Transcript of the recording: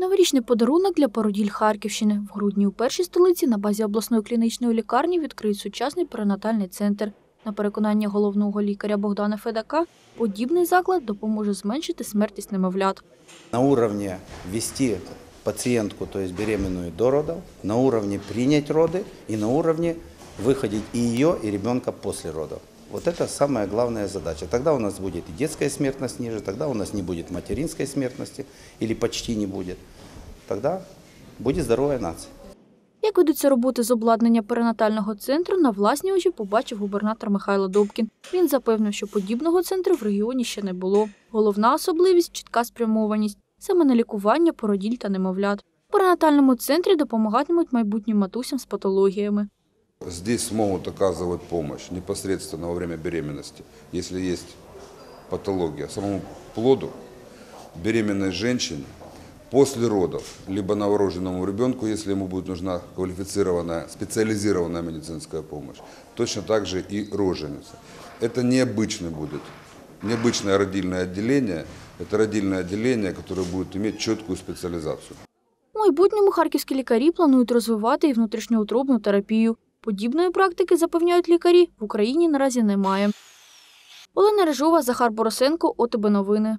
Новорічний подарунок для породіль Харківщини. В грудні у першій столиці на базі обласної клінічної лікарні відкриють сучасний перинатальний центр. На переконання головного лікаря Богдана Федака, подібний заклад допоможе зменшити смертність немовлят. на уровне ввести пациентку, то есть беременную до родов, на уровне принять роды и на уровне выходить и ее, и ребенка после родов. Вот это самая главная задача. Тогда у нас будет и детская смертность ниже, тогда у нас не будет материнской смертности или почти не будет. Тогда будет здоровая нация. Як ведуться роботи з обладнання перинатального центру, на власні очі побачив губернатор Михайло Добкін. Він запевнив, що подібного центру в регіоні ще не було. Головна особливість чітка спрямованість саме на лікування породіль та немовлят. В перинатальному центрі допомагатимуть майбутнім матусям з патологіями. Здесь смогут оказывать помощь непосредственно во время беременности, если есть патология самому плоду, беременной женщине, после родов, либо новорожденному ребенку, если ему будет нужна квалифицированная, специализированная медицинская помощь. Точно так же и роженица. Это необычный будет, необычное родильное отделение, это родильное отделение, которое будет иметь четкую специализацию. У майбутньому харківські лікарі планують розвивати і внутрішньоутробну терапію. Подібної практики, запевняють лікарі, в Україні наразі немає. Олена Рижова, Захар Борисенко, ОТБ Новини.